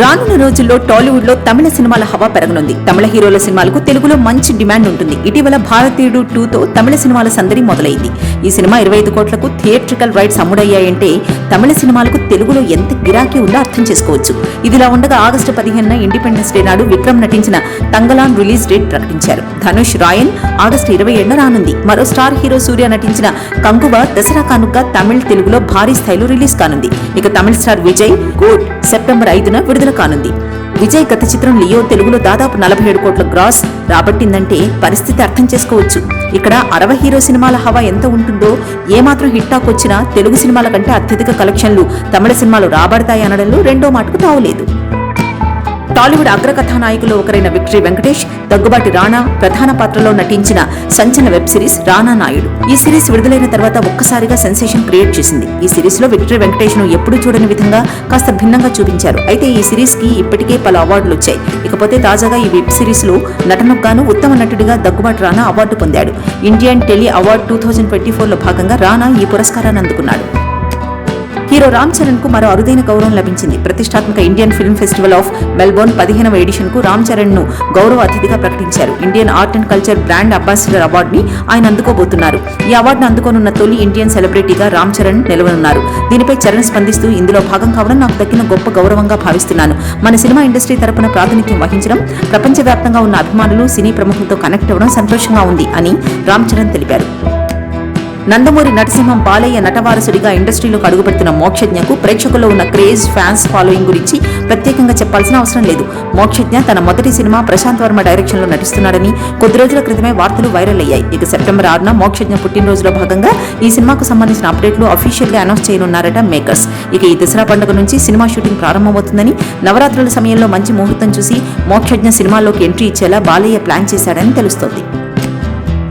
రానున్న రోజుల్లో టాలీవుడ్లో తమిళ సినిమాల హవా పెరగనుంది. తమిళ హీరోల సినిమాలకు తెలుగులో మంచి డిమాండ్ ఉంటుంది. ఇటీవల భారతీయుడు టూతో తమిళ సినిమాల సందడి మొదలైంది. ఈ సినిమా ఇరవై ఐదు కోట్లకు థియేట్రికల్ రైట్స్ అమ్ముడయ్యాయంటే తమిళ సినిమాలకు తెలుగులో ఎంత గిరాకీ ఉందో అర్థం చేసుకోవచ్చు. ఇదిలా ఉండగా ఆగస్టు పదిహేనున ఇండిపెండెన్స్ డే నాడు విక్రమ్ నటించిన తంగలాన్ రిలీజ్ డేట్ ప్రకటించారు. ధనుష్ రాయన్ ఆగస్టు ఇరవై ఏడున రానుంది. మరో స్టార్ హీరో సూర్య నటించిన కంగువ దసరా కానుక తమిళ్ తెలుగులో భారీ స్థాయిలో రిలీజ్ కానుంది. ఇక తమిళ స్టార్ విజయ్ గోడ్ సెప్టెంబర్ ఐదున విడుదల కానుంది. విజయ్ గత చిత్రం లియో తెలుగులో దాదాపు నలభై ఏడు కోట్ల గ్రాస్ రాబట్టిందంటే పరిస్థితి అర్థం చేసుకోవచ్చు. ఇక్కడ అరవై హీరో సినిమాల హవా ఎంత ఉంటుందో ఏమాత్రం హిట్టాక్ వచ్చినా తెలుగు సినిమాల కంటే అత్యధిక కలెక్షన్లు తమిళ సినిమాలు రాబడతాయి అనడంలో రెండో మాటకు తావులేదు. టాలీవుడ్ అగ్రకథానాయకులు ఒకరైన విక్టరీ వెంకటేష్ దగ్గుబాటి రాణా ప్రధాన పాత్రలో నటించిన సంచలన వెబ్ సిరీస్ రానా నాయుడు. ఈ సిరీస్ విడుదలైన తర్వాత ఒక్కసారిగా సెన్సేషన్ క్రియేట్ చేసింది. ఈ సిరీస్లో విక్టరీ వెంకటేష్ను ఎప్పుడూ చూడని విధంగా కాస్త భిన్నంగా చూపించారు. అయితే ఈ సిరీస్కి ఇప్పటికే పలు అవార్డులు వచ్చాయి. ఇకపోతే తాజాగా ఈ వెబ్ సిరీస్లో నటనకు గాను ఉత్తమ నటుడిగా దగ్గుబాటి రానా అవార్డు పొందాడు. Indian tele award two thousand twenty ఫోర్లో భాగంగా రానా ఈ పురస్కారాన్ని అందుకున్నాడు. హీరో రామ్ చరణ్కు మరో అరుదైన గౌరవం లభించింది. ప్రతిష్టాత్మక Indian film festival of Melbourne పదిహేనవ ఎడిషన్కు రామ్ చరణ్ను గౌరవ అతిథిగా ప్రకటించారు. Indian art and culture brand ambassador award ని ఆయన అందుకోబోతున్నారు. ఈ అవార్డును అందుకోనున్న తొలి ఇండియన్ సెలబ్రిటీగా రామ్ చరణ్ నిలవనున్నారు. దీనిపై చరణ్ స్పందిస్తూ ఇందులో భాగం కావడం నాకు దక్కిన గొప్ప గౌరవంగా భావిస్తున్నాను. మన సినిమా ఇండస్ట్రీ తరపున ప్రాతినిధ్యం వహించడం ప్రపంచవ్యాప్తంగా ఉన్న అభిమానులు సినీ ప్రముఖులతో కనెక్ట్ అవ్వడం సంతోషంగా ఉంది అని రామ్ చరణ్ తెలిపారు. నందమూరి నరసింహం బాలయ్య నటవారసుడిగా ఇండస్ట్రీలోకి అడుగుపెడుతున్న మోక్షజ్ఞకు ప్రేక్షకుల్లో ఉన్న క్రేజ్ ఫ్యాన్స్ ఫాలోయింగ్ గురించి ప్రత్యేకంగా చెప్పాల్సిన అవసరం లేదు. మోక్షజ్ఞ తన మొదటి సినిమా ప్రశాంత్ వర్మ డైరెక్షన్లో నటిస్తున్నాడని కొద్ది రోజుల క్రితమే వార్తలు వైరల్ అయ్యాయి. ఇక సెప్టెంబర్ ఆరున మోక్షజ్ఞ పుట్టినరోజులో భాగంగా ఈ సినిమాకు సంబంధించిన అప్డేట్లు అఫీషియల్గా అనౌన్స్ చేయనున్నారట మేకర్స్. ఇక ఈ దసరా పండుగ నుంచి సినిమా షూటింగ్ ప్రారంభమవుతుందని నవరాత్రుల సమయంలో మంచి ముహూర్తం చూసి మోక్షజ్ఞ సినిమాల్లోకి ఎంట్రీ ఇచ్చేలా బాలయ్య ప్లాన్ చేశాడని తెలుస్తోంది.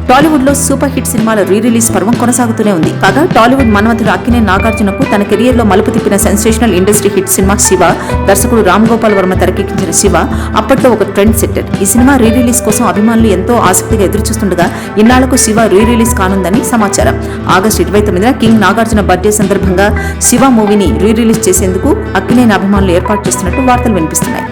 టాలీవుడ్లో సూపర్ హిట్ సినిమాల రీ రిలీజ్ పర్వం కొనసాగుతూనే ఉంది. కాగా టాలీవుడ్ మన్మథుడు అక్కినే నాగార్జునకు తన కెరియర్లో మలుపు తిప్పిన sensational industry hit cinema Shiva దర్శకుడు రామ్ గోపాల్ వర్మ తెరకెక్కించిన శివ అప్పట్లో ఒక ట్రెండ్ సెట్టర్. ఈ సినిమా రీ రిలీజ్ కోసం అభిమానులు ఎంతో ఆసక్తిగా ఎదురుచూస్తుండగా ఇన్నాళ్ళకు శివ రీ రిలీజ్ కానుందని సమాచారం. ఆగస్టు ఇరవై తొమ్మిదిన కింగ్ నాగార్జున బర్త్డే సందర్భంగా శివ మూవీని రీ రిలీజ్ చేసేందుకు అక్కినేని అభిమానులు ఏర్పాటు చేస్తున్నట్టు వార్తలు వినిపిస్తున్నాయి.